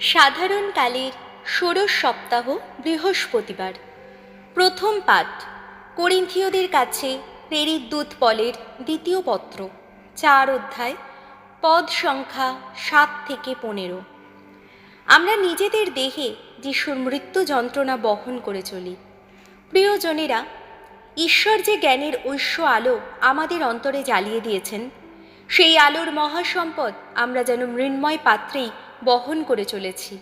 সাধারণকালের ষোড়শ সপ্তাহ বৃহস্পতিবার। প্রথম পাঠ, করিন্থীয়দের কাছে প্রেরিত দূত পলের দ্বিতীয় পত্র, চার অধ্যায়, পদ সংখ্যা সাত থেকে পনেরো। আমরা নিজেদের দেহে যিশুর মৃত্যু যন্ত্রণা বহন করে চলি। প্রিয়জনেরা, ঈশ্বর যে জ্ঞানের ঐশ্য আলো আমাদের অন্তরে জ্বালিয়ে দিয়েছেন, সেই আলোর মহাসম্পদ আমরা যেন মৃন্ময় পাত্রেই বহন করে চলেছি।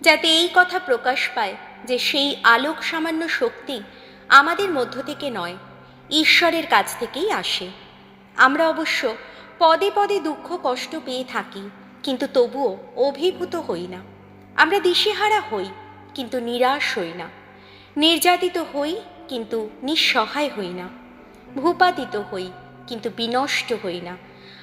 যাতে এই কথা প্রকাশ পায় যে সেই আলোক সামান্য শক্তি আমাদের মধ্য থেকে নয়, ঈশ্বরের কাছ থেকেই আসে। আমরা অবশ্য পদে পদে দুঃখ কষ্ট পেয়ে থাকি, কিন্তু তবুও অভিভূত হই না। আমরা দিশেহারা হই, কিন্তু নিরাশ হই না। নির্যাতিত হই, কিন্তু নিঃসহায় হই না। ভূপাতিত হই, কিন্তু বিনষ্ট হই না।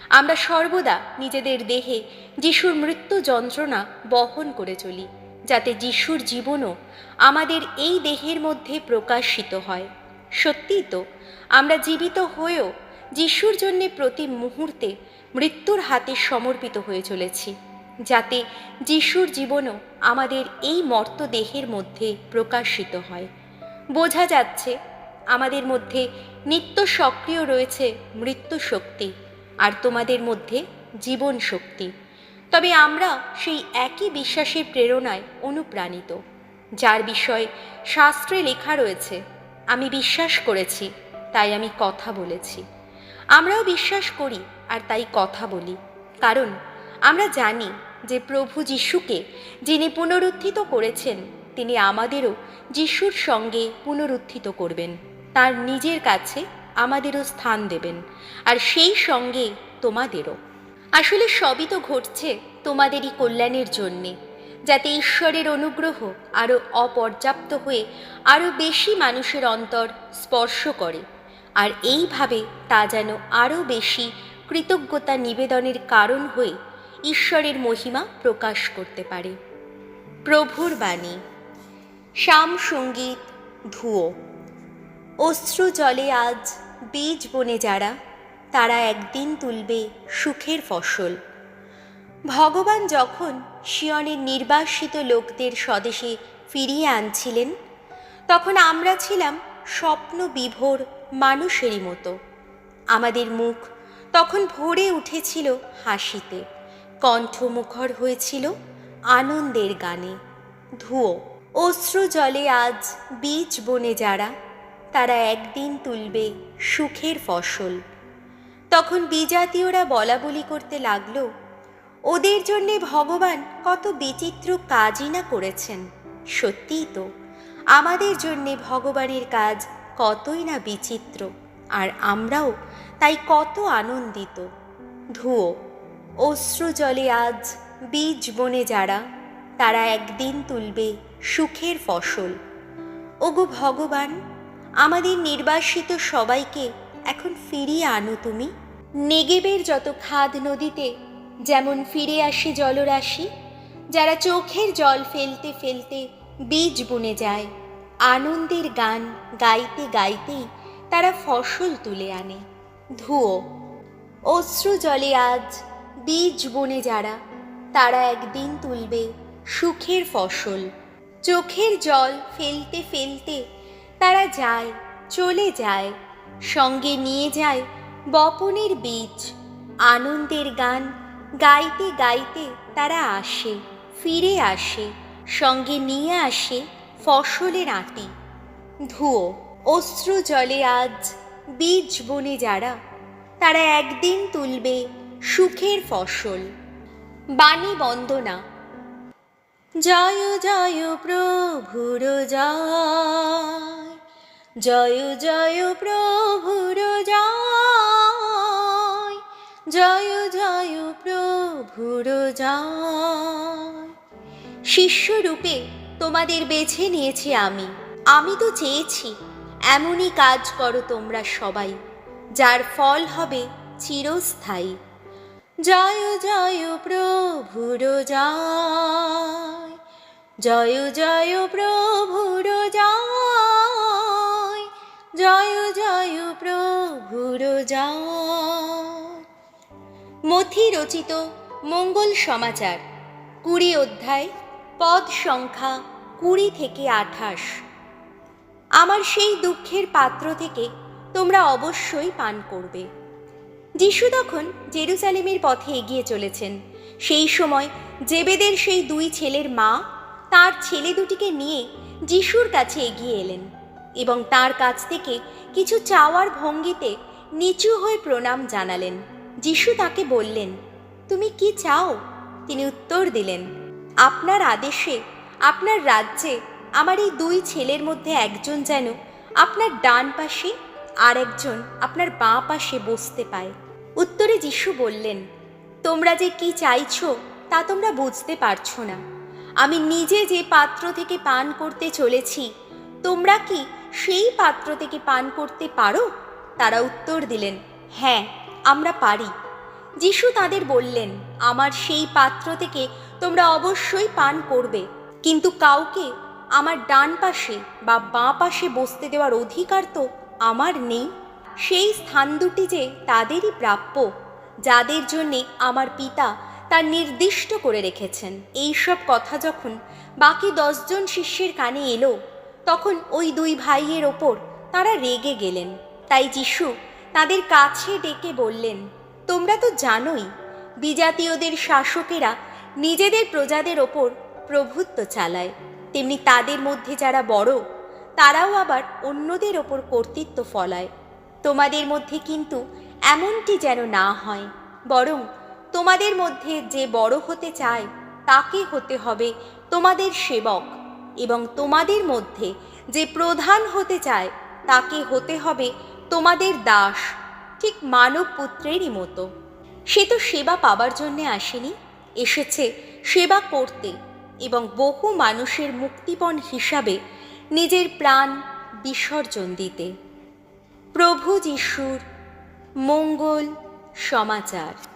আমরা সর্বদা নিজেদের দেহে যিশুর মৃত্যু যন্ত্রণা বহন করে চলি, যাতে যিশুর জীবনও আমাদের এই দেহের মধ্যে প্রকাশিত হয়। সত্যিই তো, আমরা জীবিত হয়েও যিশুর জন্যে প্রতি মুহূর্তে মৃত্যুর হাতে সমর্পিত হয়ে চলেছি, যাতে যিশুর জীবনও আমাদের এই মর্ত দেহের মধ্যে প্রকাশিত হয়। বোঝা যাচ্ছে, আমাদের মধ্যে নিত্য সক্রিয় রয়েছে মৃত্যু শক্তি। আর তোমাদের মধ্যে জীবন শক্তি। তবে আমরা সেই একই বিশ্বাসের প্রেরণায় অনুপ্রাণিত, যার বিষয়ে শাস্ত্রে লেখা রয়েছে, আমি বিশ্বাস করেছি, তাই আমি কথা বলেছি। আমরাও বিশ্বাস করি আর তাই কথা বলি, কারণ আমরা জানি যে প্রভু যিশুকে যিনি পুনরুত্থিত করেছেন, তিনি আমাদেরও যিশুর সঙ্গে পুনরুত্থিত করবেন। তার নিজের কাছে আমাদেরও স্থান দেবেন, আর সেই সঙ্গে তোমাদেরও। আসলে সবই তো ঘটছে তোমাদেরই কল্যাণের জন্যে, যাতে ঈশ্বরের অনুগ্রহ আরও অপর্যাপ্ত হয়ে আরও বেশি মানুষের অন্তর স্পর্শ করে, আর এইভাবে তা যেন আরও বেশি কৃতজ্ঞতা নিবেদনের কারণ হয়ে ঈশ্বরের মহিমা প্রকাশ করতে পারে। প্রভুর বাণী। শ্যাম সংগীত, ধুয়ো। অশ্রু জলে আজ বীজ বনে যারা, তারা একদিন তুলবে সুখের ফসল। ভগবান যখন শিয়নের নির্বাসিত লোকদের স্বদেশে ফিরিয়ে আনছিলেন, তখন আমরা ছিলাম স্বপ্ন বিভোর মানুষেরই মতো। আমাদের মুখ তখন ভরে উঠেছিল হাসিতে, কণ্ঠমুখর হয়েছিল আনন্দের গানে। ধুয়ো, অশ্রু জলে আজ বীজ বনে যারা তারা একদিন তুলবে সুখের ফসল। তখন বিজাতীয়রা বলা বলি করতে লাগল, ওদের জন্যে ভগবান কত বিচিত্র কাজই না করেছেন। সত্যিই তো, আমাদের জন্যে ভগবানের কাজ কতই না বিচিত্র, আর আমরাও তাই কত আনন্দিত। ধুয়ো অশ্রু জলে আজ বীজ বনে যারা, তারা একদিন তুলবে সুখের ফসল। ওগো ভগবান আমাদের নির্বাসিত সবাইকে এখন ফিরিয়ে আনো তুমি। নেগেবের যত খাদ নদীতে যেমন ফিরে আসে জলরাশি, যারা চোখের জল ফেলতে ফেলতে বীজ বুনে যায়, আনন্দের গান গাইতে গাইতেই তারা ফসল তুলে আনে। ধুয়ো, অশ্রু জলে আজ বীজ বনে যারা, তারা একদিন তুলবে সুখের ফসল। চোখের জল ফেলতে ফেলতে তারা যায়, চলে যায়। সঙ্গে নিয়ে যায় বপনের বীজ। আনন্দের গান গাইতে গাইতে তারা আসে, ফিরে আসে। সঙ্গে নিয়ে আসে ফসলের আঁটি। ধুয়ো, অশ্রু জলে আজ বীজ বনে যারা, তারা একদিন তুলবে সুখের ফসল। বাণী বন্দনা। জয় জয় প্রভুর জয়। জয় জয় প্রভুর জয় জয় জয় প্রভুর জয় শিষ্যরূপে তোমাদের বেছে নিয়েছি আমি। আমি তো চেয়েছি, এমনই কাজ করো তোমরা সবাই, যার ফল হবে চিরস্থায়ী। জয় জয় প্রভুর জয় জয় জয় প্রভুর মথি রচিত মঙ্গল সমাচার, কুড়ি অধ্যায়, পদ সংখ্যা কুড়ি থেকে আঠাশ। আমার সেই দুঃখের পাত্র থেকে তোমরা অবশ্যই পান করবে। যিশু তখন জেরুজালেমের পথে এগিয়ে চলেছেন। সেই সময় জেবেদের সেই দুই ছেলের মা তার ছেলে দুটিকে নিয়ে যিশুর কাছে এগিয়ে এলেন এবং তার কাছ থেকে কিছু চাওয়ার ভঙ্গিতে নিচু হয়ে প্রণাম জানালেন। যিশু তাকে বললেন, তুমি কি চাও? তিনি উত্তর দিলেন, আপনার আদেশে, আপনার রাজ্যে আমার এই দুই ছেলের মধ্যে একজন যেন আপনার ডান পাশে আর একজন আপনার বাঁ পাশে বসতে পায়। উত্তরে যিশু বললেন, তোমরা যে কি চাইছো তা তোমরা বুঝতে পারছ না। আমি নিজে যে পাত্র থেকে পান করতে চলেছি, তোমরা কি সেই পাত্র থেকে পান করতে পারো? তারা উত্তর দিলেন হ্যাঁ আমরা পারি। যিশু তাদের বললেন, আমার সেই পাত্র থেকে তোমরা অবশ্যই পান করবে। কিন্তু কাউকে আমার ডান পাশে বা বাঁ পাশে বসতে দেওয়ার অধিকার তো আমার নেই। সেই স্থান দুটি যে তাদেরই প্রাপ্য, যাদের জন্যে আমার পিতা তা নির্দিষ্ট করে রেখেছেন। এই সব কথা যখন বাকি দশজন শিষ্যের কানে এলো, তখন ওই দুই ভাইয়ের ওপর তারা রেগে গেলেন। তাই যিশু তাদের কাছে ডেকে বললেন, তোমরা তো জানোই, বিজাতীয়দের শাসকেরা নিজেদের প্রজাদের ওপর প্রভুত্ব চালায়। তেমনি তাদের মধ্যে যারা বড়, তারাও আবার অন্যদের ওপর কর্তৃত্ব ফলায়। তোমাদের মধ্যে কিন্তু এমনটি যেন না হয়, বরং তোমাদের মধ্যে যে বড় হতে চায়, তাকে হতে হবে তোমাদের সেবক, এবং তোমাদের মধ্যে যে প্রধান হতে চায়, তাকে হতে হবে তোমাদের দাস, ঠিক মানব পুত্রেরই মতো। সে তো সেবা পাবার জন্যে আসেনি, এসেছে সেবা করতে এবং বহু মানুষের মুক্তিপণ হিসাবে নিজের প্রাণ বিসর্জন দিতে। প্রভু যিশুর মঙ্গল সমাচার।